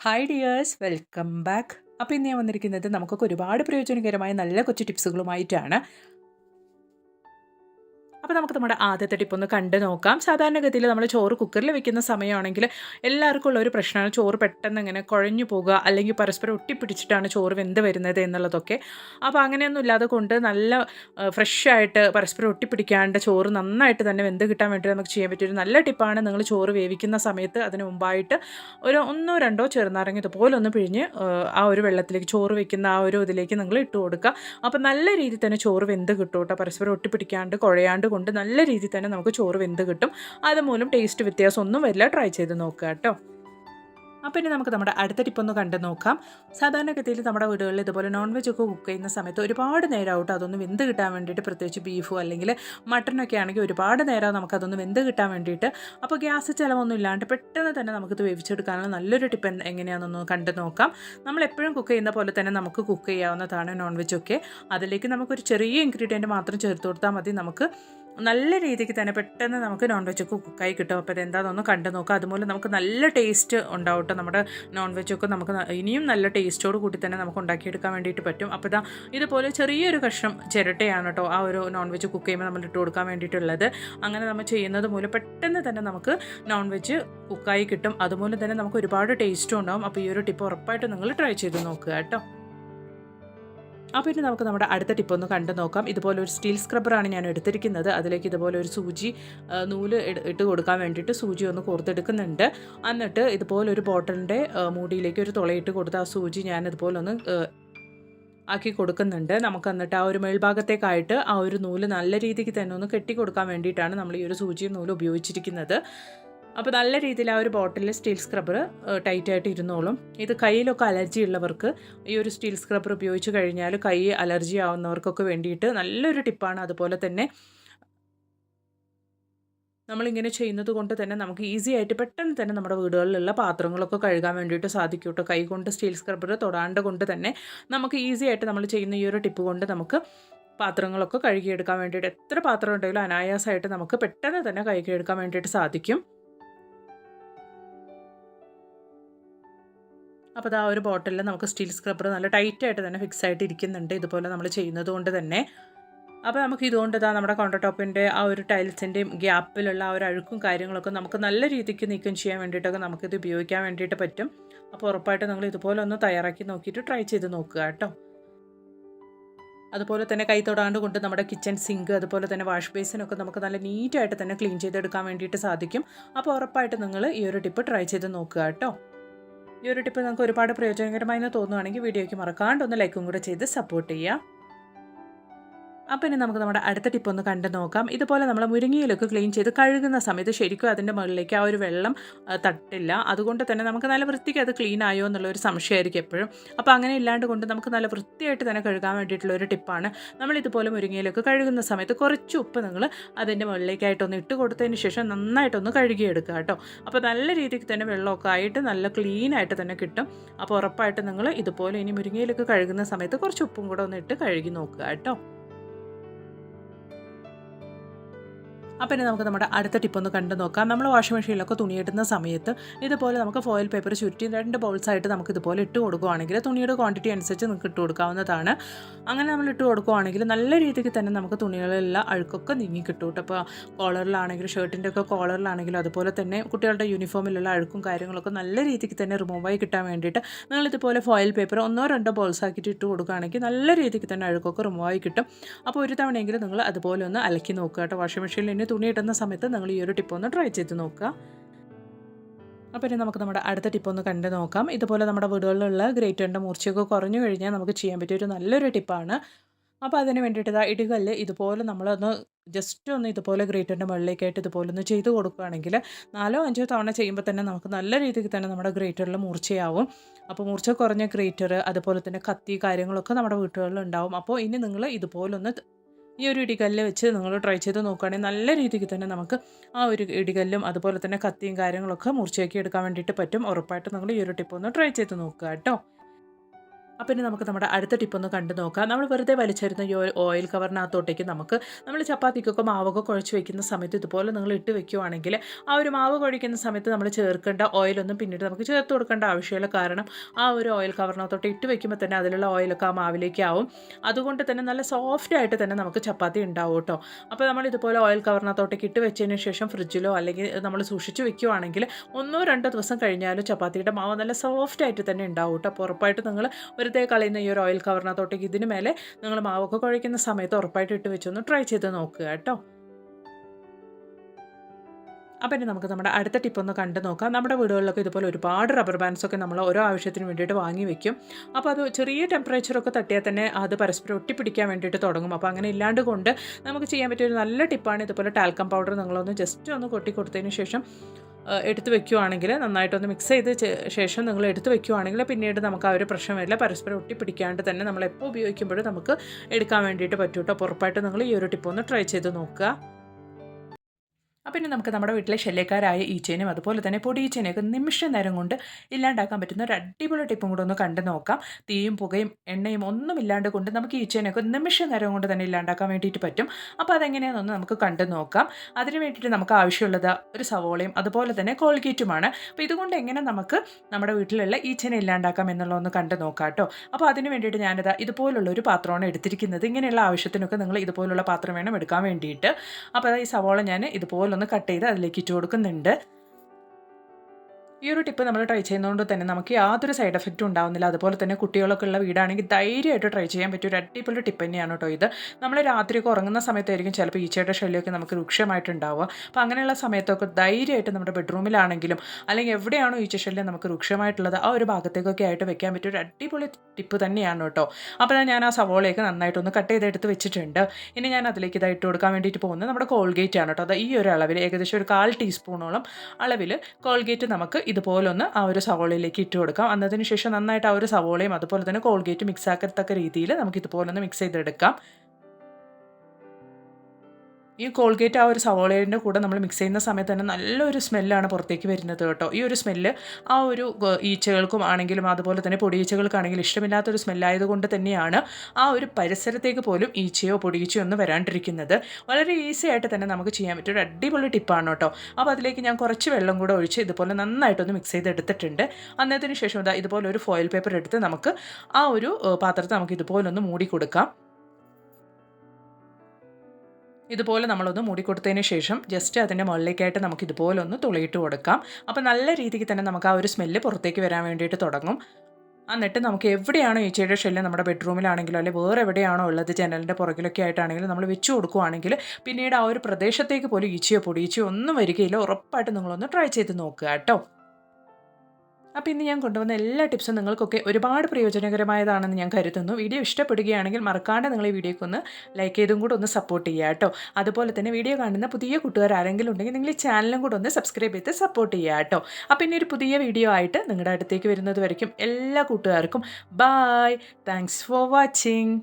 Hi dears welcome back അപ്പോൾ ഇന്ന് ഞാൻ വന്നിരിക്കുന്നത് നമുക്കൊക്കെ ഒരുപാട് പ്രയോജനകരമായ നല്ല കൊച്ചു ടിപ്സുകളുമായിട്ടാണ്. അപ്പോൾ നമുക്ക് നമ്മുടെ ആദ്യത്തെ ടിപ്പ് ഒന്ന് കണ്ടു നോക്കാം. സാധാരണഗതിയിൽ നമ്മൾ ചോറ് കുക്കറിൽ വെക്കുന്ന സമയമാണെങ്കിൽ എല്ലാവർക്കും ഉള്ള ഒരു പ്രശ്നമാണ് ചോറ് പെട്ടെന്ന് ഇങ്ങനെ കുഴഞ്ഞു പോകുക അല്ലെങ്കിൽ പരസ്പരം ഒട്ടിപ്പിടിച്ചിട്ടാണ് ചോറ് വെന്ത് വരുന്നത് എന്നുള്ളതൊക്കെ. അപ്പോൾ അങ്ങനെയൊന്നും ഇല്ലാതെ കൊണ്ട് നല്ല ഫ്രഷ് ആയിട്ട് പരസ്പരം ഒട്ടിപ്പിടിക്കാണ്ട് ചോറ് നന്നായിട്ട് തന്നെ വെന്ത് കിട്ടാൻ വേണ്ടി നമുക്ക് ചെയ്യാൻ പറ്റിയൊരു നല്ല ടിപ്പാണ് നിങ്ങൾ ചോറ് വേവിക്കുന്ന സമയത്ത് അതിന് മുമ്പായിട്ട് ഒരു ഒന്നോ രണ്ടോ ചെറുനാരങ്ങ ഇതുപോലെ ഒന്ന് പിഴിഞ്ഞ് ആ ഒരു വെള്ളത്തിലേക്ക് ചോറ് വെക്കുന്ന ആ ഒരു ഇതിലേക്ക് നിങ്ങൾ ഇട്ട് കൊടുക്കുക. അപ്പോൾ നല്ല രീതിയിൽ തന്നെ ചോറ് വെന്ത് കിട്ടും കേട്ടോ. പരസ്പരം ഒട്ടിപ്പിടിക്കാണ്ട് കുഴയാണ്ട് നല്ല രീതിയിൽ തന്നെ നമുക്ക് ചോറ് വെന്ത് കിട്ടും. അതുമൂലം ടേസ്റ്റ് വ്യത്യാസം ഒന്നും വരില്ല. ട്രൈ ചെയ്ത് നോക്കുക കേട്ടോ. അപ്പോൾ ഇനി നമുക്ക് നമ്മുടെ അടുത്ത ടിപ്പൊന്ന് കണ്ടു നോക്കാം. സാധാരണഗതിയിൽ നമ്മുടെ വീടുകളിൽ ഇതുപോലെ നോൺ വെജ് ഒക്കെ കുക്ക് ചെയ്യുന്ന സമയത്ത് ഒരുപാട് നേരമായിട്ട് അതൊന്ന് വെന്ത് കിട്ടാൻ വേണ്ടിയിട്ട് പ്രത്യേകിച്ച് ബീഫോ അല്ലെങ്കിൽ മട്ടനൊക്കെ ആണെങ്കിൽ ഒരുപാട് നേരം നമുക്ക് അതൊന്ന് വെന്ത് കിട്ടാൻ വേണ്ടിയിട്ട് അപ്പോൾ ഗ്യാസ് ചിലവൊന്നും ഇല്ലാണ്ട് പെട്ടെന്ന് തന്നെ നമുക്കിത് വേവിച്ചെടുക്കാനുള്ള നല്ലൊരു ടിപ്പ് എങ്ങനെയാണെന്നൊന്ന് കണ്ടു നോക്കാം. നമ്മൾ എപ്പോഴും കുക്ക് ചെയ്യുന്ന പോലെ തന്നെ നമുക്ക് കുക്ക് ചെയ്യാവുന്നതാണ് നോൺ വെജ് ഒക്കെ. അതിലേക്ക് നമുക്കൊരു ചെറിയ ഇൻഗ്രീഡിയന്റ് മാത്രം ചേർത്ത് കൊടുത്താൽ മതി. നമുക്ക് നല്ല രീതിക്ക് തന്നെ പെട്ടെന്ന് നമുക്ക് നോൺ വെജ് കുക്കായി കിട്ടും. അപ്പോൾ അതെന്താണെന്നൊന്ന് കണ്ടു നോക്കുക അതുപോലെ നമുക്ക് നല്ല ടേസ്റ്റ് ഉണ്ടാവട്ടെ. നമ്മുടെ നോൺ വെജ് ഒക്കെ നമുക്ക് ഇനിയും നല്ല ടേസ്റ്റോട് കൂടി തന്നെ നമുക്ക് ഉണ്ടാക്കിയെടുക്കാൻ വേണ്ടിയിട്ട് പറ്റും. അപ്പോൾ ഇതാ ഇതുപോലെ ചെറിയൊരു കഷ്ണം ചിരട്ടയാണ് കേട്ടോ ആ ഒരു നോൺ വെജ് കുക്ക് ചെയ്യുമ്പോൾ നമ്മൾ ഇട്ട് കൊടുക്കാൻ വേണ്ടിയിട്ടുള്ളത്. അങ്ങനെ നമ്മൾ ചെയ്യുന്നത് മൂലം പെട്ടെന്ന് തന്നെ നമുക്ക് നോൺ വെജ് കുക്കായി കിട്ടും. അതുപോലെ തന്നെ നമുക്ക് ഒരുപാട് ടേസ്റ്റും ഉണ്ടാവും. അപ്പോൾ ഈ ഒരു ടിപ്പ് ഉറപ്പായിട്ട് നിങ്ങൾ ട്രൈ ചെയ്ത് നോക്കുക കേട്ടോ. അപ്പോൾ ഇനി നമുക്ക് നമ്മുടെ അടുത്ത ടിപ്പ് ഒന്ന് കണ്ടു നോക്കാം. ഇതുപോലെ ഒരു സ്റ്റീൽ സ്ക്രബ്ബറാണ് ഞാൻ എടുത്തിരിക്കുന്നത്. അതിലേക്ക് ഇതുപോലെ ഒരു സൂചി നൂൽ ഇട്ട് കൊടുക്കാൻ വേണ്ടിയിട്ട് സൂചി ഒന്ന് കോർത്തെടുക്കുന്നുണ്ട്. എന്നിട്ട് ഇതുപോലെ ഒരു ബോട്ടിലിന്റെ മൂടിയിലേക്ക് ഒരു തുളയിട്ട് കൊടുത്ത് ആ സൂചി ഞാൻ ഇതുപോലെ ഒന്ന് ആക്കി കൊടുക്കുന്നുണ്ട്. നമുക്ക് എന്നിട്ട് ആ ഒരു മേൽഭാഗത്തേക്കായിട്ട് ആ ഒരു നൂൽ നല്ല രീതിക്ക് തന്നെ ഒന്ന് കെട്ടി കൊടുക്കാൻ വേണ്ടിയിട്ടാണ് നമ്മൾ ഈ ഒരു സൂചിയും നൂലും ഉപയോഗിച്ചിരിക്കുന്നത്. അപ്പോൾ നല്ല രീതിയിൽ ആ ഒരു ബോട്ടിൽ സ്റ്റീൽ സ്ക്രബ്ബർ ടൈറ്റായിട്ട് ഇരുന്നോളും. ഇത് കയ്യിലൊക്കെ അലർജി ഉള്ളവർക്ക് ഈ ഒരു സ്റ്റീൽ സ്ക്രബ്ബർ ഉപയോഗിച്ച് കഴിഞ്ഞാൽ കൈ അലർജി ആവുന്നവർക്കൊക്കെ വേണ്ടിയിട്ട് നല്ലൊരു ടിപ്പാണ് അതുപോലെ തന്നെ നമ്മളിങ്ങനെ ചെയ്യുന്നത് കൊണ്ട് തന്നെ നമുക്ക് ഈസി ആയിട്ട് പെട്ടെന്ന് തന്നെ നമ്മുടെ വീടുകളിലുള്ള പാത്രങ്ങളൊക്കെ കഴുകാൻ വേണ്ടിയിട്ട് സാധിക്കും കേട്ടോ കൈ കൊണ്ട് സ്റ്റീൽ സ്ക്രബ്ബർ തൊടാണ്ട് കൊണ്ട് തന്നെ നമുക്ക് ഈസി ആയിട്ട് നമ്മൾ ചെയ്യുന്ന ഈ ഒരു ടിപ്പ് കൊണ്ട് നമുക്ക് പാത്രങ്ങളൊക്കെ കഴുകിയെടുക്കാൻ വേണ്ടിയിട്ട് എത്ര പാത്രം ഉണ്ടെങ്കിലും അനായാസമായിട്ട് നമുക്ക് പെട്ടെന്ന് തന്നെ കഴുകിയെടുക്കാൻ വേണ്ടിയിട്ട് സാധിക്കും. അപ്പോൾ ആ ഒരു ബോട്ടിലിൽ നമുക്ക് സ്റ്റീൽ സ്ക്രബ്ബർ നല്ല ടൈറ്റായിട്ട് തന്നെ ഫിക്സ് ആയിട്ട് ഇരിക്കുന്നുണ്ട് ഇതുപോലെ നമ്മൾ ചെയ്യുന്നത് കൊണ്ട് തന്നെ. അപ്പോൾ നമുക്ക് ഇതുകൊണ്ട് ഇതാ നമ്മുടെ കൗണ്ടർ ടോപ്പിന്റെ ആ ഒരു ടൈൽസിന്റെയും ഗ്യാപ്പിലുള്ള ആ ഒരു അഴുക്കും കാര്യങ്ങളൊക്കെ നമുക്ക് നല്ല രീതിക്ക് നീക്കം ചെയ്യാൻ വേണ്ടിയിട്ടൊക്കെ നമുക്കിത് ഉപയോഗിക്കാൻ വേണ്ടിയിട്ട് പറ്റും. അപ്പോൾ ഉറപ്പായിട്ട് നിങ്ങൾ ഇതുപോലെ ഒന്ന് തയ്യാറാക്കി നോക്കിയിട്ട് ട്രൈ ചെയ്ത് നോക്കുക കേട്ടോ. അതുപോലെ തന്നെ കൈ തൊടാണ്ട് കൊണ്ട് നമ്മുടെ കിച്ചൺ സിങ്ക് അതുപോലെ തന്നെ വാഷ് ബേസിനൊക്കെ നമുക്ക് നല്ല നീറ്റായിട്ട് തന്നെ ക്ലീൻ ചെയ്തെടുക്കാൻ വേണ്ടിയിട്ട് സാധിക്കും. അപ്പോൾ ഉറപ്പായിട്ട് നിങ്ങൾ ഈ ഒരു ടിപ്പ് ട്രൈ ചെയ്ത് നോക്കുക കേട്ടോ. ഈ ഒരു ടിപ്പ് നിങ്ങൾക്ക് ഒരുപാട് പ്രയോജനകരമായി എന്ന് തോന്നുകയാണെങ്കിൽ വീഡിയോയ്ക്ക് മറക്കാണ്ട് ഒന്ന് ലൈക്കും കൂടെ ചെയ്ത് സപ്പോർട്ട് ചെയ്യുക അപ്പം ഇനി നമുക്ക് നമ്മുടെ അടുത്ത ടിപ്പ് ഒന്ന് കണ്ടു നോക്കാം. ഇതുപോലെ നമ്മൾ മുരിങ്ങയിലൊക്കെ ക്ലീൻ ചെയ്ത് കഴുകുന്ന സമയത്ത് ശരിക്കും അതിന്റെ മുകളിലേക്ക് ആ ഒരു വെള്ളം തട്ടില്ല. അതുകൊണ്ട് തന്നെ നമുക്ക് നല്ല വൃത്തിക്ക് അത് ക്ലീൻ ആയോ എന്നുള്ള ഒരു സംശയമായിരിക്കും എപ്പോഴും. അപ്പോൾ അങ്ങനെ ഇല്ലാണ്ട് കൊണ്ട് നമുക്ക് നല്ല വൃത്തിയായിട്ട് തന്നെ കഴുകാൻ വേണ്ടിയിട്ടുള്ള ഒരു ടിപ്പാണ് നമ്മൾ ഇതുപോലെ മുരിങ്ങയിലൊക്കെ കഴുകുന്ന സമയത്ത് കുറച്ച് ഉപ്പ് നിങ്ങൾ അതിന്റെ മുകളിലേക്കായിട്ടൊന്ന് ഇട്ട് കൊടുത്തതിന് ശേഷം നന്നായിട്ടൊന്ന് കഴുകിയെടുക്കുക കേട്ടോ. അപ്പോൾ നല്ല രീതിക്ക് തന്നെ വെള്ളമൊക്കെ ആയിട്ട് നല്ല ക്ലീൻ ആയിട്ട് തന്നെ കിട്ടും. അപ്പോൾ ഉറപ്പായിട്ട് നിങ്ങൾ ഇതുപോലെ ഇനി മുരിങ്ങയിലൊക്കെ കഴുകുന്ന സമയത്ത് കുറച്ച് ഉപ്പും കൂടെ ഒന്ന് ഇട്ട് കഴുകി നോക്കുക കേട്ടോ. അപ്പം ഇനി നമുക്ക് നമ്മുടെ അടുത്ത ടിപ്പ് ഒന്ന് കണ്ടു നോക്കാം. നമ്മൾ വാഷിംഗ് മെഷീനിലൊക്കെ തുണിയിടുന്ന സമയത്ത് ഇതുപോലെ നമുക്ക് ഫോയിൽ പേപ്പർ ചുറ്റി രണ്ട് ബോൾസായിട്ട് നമുക്ക് ഇതുപോലെ ഇട്ട് കൊടുക്കുകയാണെങ്കിൽ തുണിയുടെ ക്വാണ്ടിറ്റി അനുസരിച്ച് നമുക്ക് ഇട്ട് കൊടുക്കാവുന്നതാണ്. അങ്ങനെ നമ്മൾ ഇട്ട് കൊടുക്കുകയാണെങ്കിൽ നല്ല രീതിക്ക് തന്നെ നമുക്ക് തുണികളിലുള്ള അഴുക്കൊക്കെ നീങ്ങി കിട്ടും കേട്ടോ. അപ്പോൾ കോളറിലാണെങ്കിലും ഷർട്ടിന്റെ ഒക്കെ കോളറിലാണെങ്കിലും അതുപോലെ തന്നെ കുട്ടികളുടെ യൂണിഫോമിലുള്ള അഴുക്കും കാര്യങ്ങളൊക്കെ നല്ല രീതിക്ക് തന്നെ റിമൂവായി കിട്ടാൻ വേണ്ടിയിട്ട് നിങ്ങൾ ഇതുപോലെ ഫോയിൽ പേപ്പർ ഒന്നോ രണ്ടോ ബോൾസ് ആക്കിയിട്ട് ഇട്ട് കൊടുക്കുകയാണെങ്കിൽ നല്ല രീതിക്ക് തന്നെ അഴുക്കൊക്കെ റിമൂവായി കിട്ടും. അപ്പോൾ ഒരു തവണയെങ്കിലും നിങ്ങൾ അതുപോലെ ഒന്ന് അലക്കി നോക്കുക കേട്ടോ. വാഷിംഗ് മെഷീനിൽ ഇനി തുണി ഇടുന്ന സമയത്ത് നിങ്ങൾ ഈ ഒരു ടിപ്പ് ഒന്ന് ട്രൈ ചെയ്ത് നോക്കുക. അപ്പോൾ ഇനി നമുക്ക് നമ്മുടെ അടുത്ത ടിപ്പൊന്ന് കണ്ട് നോക്കാം. ഇതുപോലെ നമ്മുടെ വീടുകളിലുള്ള ഗ്രേറ്ററിന്റെ മൂർച്ചയൊക്കെ കുറഞ്ഞു കഴിഞ്ഞാൽ നമുക്ക് ചെയ്യാൻ പറ്റിയ ഒരു നല്ലൊരു ടിപ്പാണ് അപ്പോൾ അതിന് വേണ്ടിയിട്ട് ഇതാ ഇടികല്ല് ഇതുപോലെ നമ്മളൊന്ന് ജസ്റ്റ് ഒന്ന് ഇതുപോലെ ഗ്രേറ്ററിന്റെ മുകളിലേക്കായിട്ട് ഇതുപോലെ ഒന്ന് ചെയ്ത് കൊടുക്കുകയാണെങ്കിൽ നാലോ അഞ്ചോ തവണ ചെയ്യുമ്പോൾ തന്നെ നമുക്ക് നല്ല രീതിക്ക് തന്നെ നമ്മുടെ ഗ്രേറ്ററിൽ മൂർച്ചയാവും. അപ്പോൾ മൂർച്ച കുറഞ്ഞ ഗ്രേറ്റർ അതുപോലെ തന്നെ കത്തി കാര്യങ്ങളൊക്കെ നമ്മുടെ വീട്ടുകളിൽ ഉണ്ടാവും. അപ്പോൾ ഇനി നിങ്ങൾ ഇതുപോലൊന്ന് ഈ ഒരു ഇടികല്ല് വെച്ച് നിങ്ങൾ ട്രൈ ചെയ്ത് നോക്കുകയാണെങ്കിൽ നല്ല രീതിക്ക് തന്നെ നമുക്ക് ആ ഒരു ഇടികല്ലും അതുപോലെ തന്നെ കത്തിയും കാര്യങ്ങളൊക്കെ മുറിച്ചേക്കി എടുക്കാൻ വേണ്ടിയിട്ട് പറ്റും. ഉറപ്പായിട്ട് നിങ്ങൾ ഈ ഒരു ടിപ്പ് ഒന്ന് ട്രൈ ചെയ്ത് നോക്കുക കേട്ടോ. അപ്പം ഇനി നമുക്ക് നമ്മുടെ അടുത്ത ടിപ്പ് ഒന്ന് കണ്ടു നോക്കാം. നമ്മൾ വെറുതെ വലിച്ചിരുന്ന ഈ ഓയിൽ- കവറിനകത്തോട്ടേക്ക് നമുക്ക് നമ്മൾ ചപ്പാത്തിക്കൊക്കെ മാവൊക്കെ കുഴച്ച് വെക്കുന്ന സമയത്ത് ഇതുപോലെ നിങ്ങൾ ഇട്ട് വെക്കുവാണെങ്കിൽ ആ ഒരു മാവ് കുഴിക്കുന്ന സമയത്ത് നമ്മൾ ചേർക്കേണ്ട ഓയിലൊന്നും പിന്നീട് നമുക്ക് ചേർത്ത് കൊടുക്കേണ്ട ആവശ്യമില്ല. കാരണം ആ ഒരു ഓയിൽ കവറിനകത്തോട്ട് ഇട്ട് വെക്കുമ്പോൾ തന്നെ അതിലുള്ള ഓയിലൊക്കെ ആ മാവിലേക്കാവും അതുകൊണ്ട് തന്നെ നല്ല സോഫ്റ്റ് ആയിട്ട് തന്നെ നമുക്ക് ചപ്പാത്തി ഉണ്ടാവും കേട്ടോ. അപ്പോൾ നമ്മൾ ഇതുപോലെ ഓയിൽ കവറിനകത്തോട്ടേക്ക് ഇട്ട് വെച്ചതിന് ശേഷം ഫ്രിഡ്ജിലോ അല്ലെങ്കിൽ നമ്മൾ സൂക്ഷിച്ച് വെക്കുവാണെങ്കിൽ ഒന്നോ രണ്ടോ ദിവസം കഴിഞ്ഞാലും ചപ്പാത്തിയുടെ മാവ് നല്ല സോഫ്റ്റ് ആയിട്ട് തന്നെ ഉണ്ടാവും കേട്ടോ. അപ്പോൾ ഉറപ്പായിട്ട് നിങ്ങൾ വെറുതെ കളയുന്ന ഈ ഒരു ഓയിൽ കവറിനകത്തോട്ടേക്ക് ഇതിന് മേലെ നിങ്ങൾ മാവൊക്കെ കുഴയ്ക്കുന്ന സമയത്ത് ഉറപ്പായിട്ട് ഇട്ട് വെച്ചൊന്ന് ട്രൈ ചെയ്ത് നോക്കുക കേട്ടോ. അപ്പം ഇനി നമുക്ക് നമ്മുടെ അടുത്ത ടിപ്പ് ഒന്ന് കണ്ടു നോക്കാം. നമ്മുടെ വീടുകളിലൊക്കെ ഇതുപോലെ ഒരുപാട് റബ്ബർ ബാൻഡ്സ് ഒക്കെ നമ്മൾ ഓരോ ആവശ്യത്തിന് വേണ്ടിയിട്ട് വാങ്ങി വെക്കും. അപ്പോൾ അത് ചെറിയ ടെമ്പറേച്ചറൊക്കെ തട്ടിയാൽ തന്നെ അത് പരസ്പരം ഒട്ടിപ്പിടിക്കാൻ വേണ്ടിയിട്ട് തുടങ്ങും. അപ്പോൾ അങ്ങനെ ഇല്ലാണ്ട് കൊണ്ട് നമുക്ക് ചെയ്യാൻ പറ്റിയ ഒരു നല്ല ടിപ്പാണ് ഇതുപോലെ ടാൽക്കം പൗഡർ നിങ്ങളൊന്ന് ജസ്റ്റ് ഒന്ന് കൊട്ടി കൊടുത്തതിന് ശേഷം എടുത്ത് വെക്കുവാണെങ്കിൽ നന്നായിട്ടൊന്ന് മിക്സ് ചെയ്ത് ശേഷം നിങ്ങൾ എടുത്ത് വെക്കുവാണെങ്കിൽ പിന്നീട് നമുക്ക് ആ ഒരു പ്രശ്നം വരില്ല. പരസ്പരം ഒട്ടിപ്പിടിക്കാണ്ട് തന്നെ നമ്മൾ എപ്പോൾ ഉപയോഗിക്കുമ്പോഴും നമുക്ക് എടുക്കാൻ വേണ്ടിയിട്ട് പറ്റും കേട്ടോ ഉറപ്പായിട്ട് നിങ്ങൾ ഈ ഒരു ടിപ്പ് ഒന്ന് ട്രൈ ചെയ്ത് നോക്കുക. ഇനി നമുക്ക് നമ്മുടെ വീട്ടിലെ ശല്യക്കാരായ ഈച്ചേനും അതുപോലെ തന്നെ പൊടിയീച്ചേനെയൊക്കെ നിമിഷ നേരം കൊണ്ട് ഇല്ലാണ്ടാക്കാൻ പറ്റുന്ന ഒരു അടിപൊളി ടിപ്പും കൂടെ ഒന്ന് കണ്ടു നോക്കാം. തീയും പുകയും എണ്ണയും ഒന്നും ഇല്ലാണ്ട് കൊണ്ട് നമുക്ക് ഈച്ചേനെയൊക്കെ നിമിഷ നേരം കൊണ്ട് തന്നെ ഇല്ലാണ്ടാക്കാൻ വേണ്ടിയിട്ട് പറ്റും. അപ്പോൾ അതെങ്ങനെയാണെന്ന് നമുക്ക് കണ്ടു നോക്കാം. അതിന് വേണ്ടിയിട്ട് നമുക്ക് ആവശ്യമുള്ളത് ഒരു സവോളയും അതുപോലെ തന്നെ കോൾഗേറ്റുമാണ്. അപ്പോൾ ഇതുകൊണ്ട് എങ്ങനെ നമുക്ക് നമ്മുടെ വീട്ടിലുള്ള ഈച്ചനെ ഇല്ലാണ്ടാക്കാം എന്നുള്ളതൊന്ന് കണ്ടു നോക്കാം കേട്ടോ. അപ്പോൾ അതിന് വേണ്ടിയിട്ട് ഞാനിതാ ഇതുപോലുള്ള ഒരു പാത്രമാണ് എടുത്തിരിക്കുന്നത്. ഇങ്ങനെയുള്ള ആവശ്യത്തിനൊക്കെ നിങ്ങൾ ഇതുപോലുള്ള പാത്രം വേണം എടുക്കാൻ വേണ്ടിയിട്ട്. അപ്പോൾ ഈ സവോള ഞാൻ ഇതുപോലൊന്ന് കട്ട് ചെയ്ത് അതിലേക്ക് ഇട്ട് കൊടുക്കുന്നുണ്ട്. ഈ ഒരു ടിപ്പ് നമ്മൾ ട്രൈ ചെയ്യുന്നതുകൊണ്ട് തന്നെ നമുക്ക് യാതൊരു സൈഡ് എഫക്റ്റും ഉണ്ടാവുന്നില്ല. അതുപോലെ തന്നെ കുട്ടികളൊക്കെ ഉള്ള വീടാണെങ്കിൽ ധൈര്യമായിട്ട് ട്രൈ ചെയ്യാൻ പറ്റിയ ഒരു അടിപൊളി ടിപ്പ് തന്നെയാണ് കേട്ടോ ഇത്. നമ്മൾ രാത്രിയൊക്കെ ഉറങ്ങുന്ന സമയത്തായിരിക്കും ചിലപ്പോൾ ഈച്ചയുടെ ശല്യമൊക്കെ നമുക്ക് രൂക്ഷമായിട്ടുണ്ടാവുക. അപ്പോൾ അങ്ങനെയുള്ള സമയത്തൊക്കെ ധൈര്യമായിട്ട് നമ്മുടെ ബെഡ്റൂമിലാണെങ്കിലും അല്ലെങ്കിൽ എവിടെയാണോ ഈച്ച ശല്യം നമുക്ക് രൂക്ഷമായിട്ടുള്ളത് ആ ഒരു ഭാഗത്തേക്കൊക്കെ ആയിട്ട് വെക്കാൻ പറ്റിയ ഒരു അടിപൊളി ടിപ്പ് തന്നെയാണ് കേട്ടോ അപ്പോൾ ഞാൻ ആ സവോളയൊക്കെ നന്നായിട്ടൊന്ന് കട്ട് ചെയ്തെടുത്ത് വെച്ചിട്ടുണ്ട്. ഇനി ഞാൻ അതിലേക്ക് ഇതായിട്ട് കൊടുക്കാൻ വേണ്ടിയിട്ട് പോകുന്നത് നമ്മുടെ കോൾഗേറ്റ് ആണ് കേട്ടോ അത് ഈ ഒരു അളവിൽ ഏകദേശം ഒരു കാൽ ടീസ്പൂണോളം അളവിൽ കോൾഗേറ്റ് നമുക്ക് ഇതുപോലൊന്ന് ആ ഒരു സവോളയിലേക്ക് ഇട്ട് കൊടുക്കാം. അന്നതിന് ശേഷം നന്നായിട്ട് ആ ഒരു സവോളയും അതുപോലെ തന്നെ കോൾഗേറ്റ് മിക്സ് ആക്കത്തക്ക രീതിയിൽ നമുക്ക് ഇതുപോലൊന്ന് മിക്സ് ചെയ്തെടുക്കാം. ഈ കോൾഗേറ്റ് ആ ഒരു സവോളയുടെ കൂടെ നമ്മൾ മിക്സ് ചെയ്യുന്ന സമയത്ത് തന്നെ നല്ലൊരു സ്മെല്ലാണ് പുറത്തേക്ക് വരുന്നത് കേട്ടോ. ഈ ഒരു സ്മെല്ല് ആ ഒരു ഈച്ചകൾക്കും ആണെങ്കിലും അതുപോലെ തന്നെ പൊടിയീച്ചകൾക്കാണെങ്കിലും ഇഷ്ടമില്ലാത്തൊരു സ്മെല്ലായതുകൊണ്ട് തന്നെയാണ് ആ ഒരു പരിസരത്തേക്ക് പോലും ഈച്ചയോ പൊടിയീച്ചയോ ഒന്നും വരാണ്ടിരിക്കുന്നത്. വളരെ ഈസി ആയിട്ട് തന്നെ നമുക്ക് ചെയ്യാൻ പറ്റും ഒരു അടിപൊളി ടിപ്പാണ് കേട്ടോ. അപ്പോൾ അതിലേക്ക് ഞാൻ കുറച്ച് വെള്ളം കൂടെ ഒഴിച്ച് ഇതുപോലെ നന്നായിട്ടൊന്ന് മിക്സ് ചെയ്തെടുത്തിട്ടുണ്ട്. അന്നേരത്തിന് ശേഷം ഇതാ ഇതുപോലെ ഒരു ഫോയിൽ പേപ്പർ എടുത്ത് നമുക്ക് ആ ഒരു പാത്രത്തെ നമുക്ക് ഇതുപോലൊന്ന് മൂടി കൊടുക്കാം. ഇതുപോലെ നമ്മളൊന്ന് മൂടിക്കൊടുത്തതിന് ശേഷം ജസ്റ്റ് അതിന്റെ മുകളിലേക്കായിട്ട് നമുക്ക് ഇതുപോലെ ഒന്ന് തുളിയിട്ട് കൊടുക്കാം. അപ്പോൾ നല്ല രീതിക്ക് തന്നെ നമുക്ക് ആ ഒരു സ്മെല്ല് പുറത്തേക്ക് വരാൻ വേണ്ടിയിട്ട് തുടങ്ങും. എന്നിട്ട് നമുക്ക് എവിടെയാണോ ഈച്ചയുടെ ഷെല്ല് നമ്മുടെ ബെഡ്റൂമിലാണെങ്കിലോ അല്ലെങ്കിൽ വേറെ എവിടെയാണോ ഉള്ളത് ജനലിന്റെ പുറകിലൊക്കെ ആയിട്ടാണെങ്കിലും നമ്മൾ വെച്ച് കൊടുക്കുവാണെങ്കിൽ പിന്നീട് ആ ഒരു പ്രദേശത്തേക്ക് പോലും ഈച്ചയോ പൊടിയിച്ചയോ ഒന്നും വരികയില്ല. ഉറപ്പായിട്ട് നിങ്ങളൊന്ന് ട്രൈ ചെയ്ത് നോക്കുക കേട്ടോ. അപ്പോൾ ഇന്ന് ഞാൻ കൊണ്ടുവന്ന എല്ലാ ടിപ്സും നിങ്ങൾക്കൊക്കെ ഒരുപാട് പ്രയോജനകരമായതാണെന്ന് ഞാൻ കരുതുന്നു. വീഡിയോ ഇഷ്ടപ്പെടുകയാണെങ്കിൽ മറക്കാണ്ട് നിങ്ങൾ ഈ വീഡിയോക്ക് ഒന്ന് ലൈക്ക് ചെയ്തും കൂടെ ഒന്ന് സപ്പോർട്ട് ചെയ്യുക കേട്ടോ. അതുപോലെ തന്നെ വീഡിയോ കാണുന്ന പുതിയ കൂട്ടുകാർ ആരെങ്കിലും ഉണ്ടെങ്കിൽ നിങ്ങൾ ഈ ചാനലും കൂടെ ഒന്ന് സബ്സ്ക്രൈബ് ചെയ്ത് സപ്പോർട്ട് ചെയ്യുക കേട്ടോ. അപ്പോൾ ഇനി ഒരു പുതിയ വീഡിയോ ആയിട്ട് നിങ്ങളുടെ അടുത്തേക്ക് വരുന്നത് വരയ്ക്കും. എല്ലാ കൂട്ടുകാർക്കും ബായ് താങ്ക്സ് ഫോർ വാച്ചിങ്